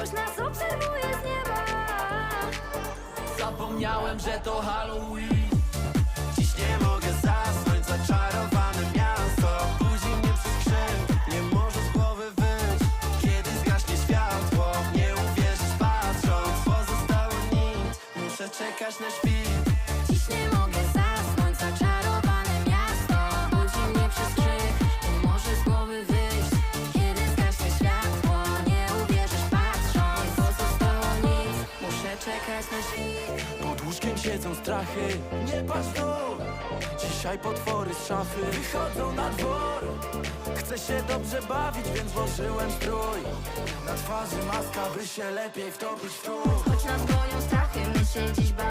Ktoś nas obserwuje z nieba. Zapomniałem, że to Halloween. Dziś nie mogę zasnąć, zaczarowane miasto. Budzi mnie przez krzyk, nie może z głowy wyjść. Kiedy zgaśnie światło, nie uwierzysz patrząc. Pozostało nic, muszę czekać na świt czekać na świt Pod łóżkiem siedzą strachy, nie patrz w dół. Dzisiaj potwory z szafy wychodzą na dwór. Chcę się dobrze bawić, więc włożyłem strój. Na twarzy maska, by się lepiej wtopić w tłum Choć nas gonią strachy, my się dziś bawimy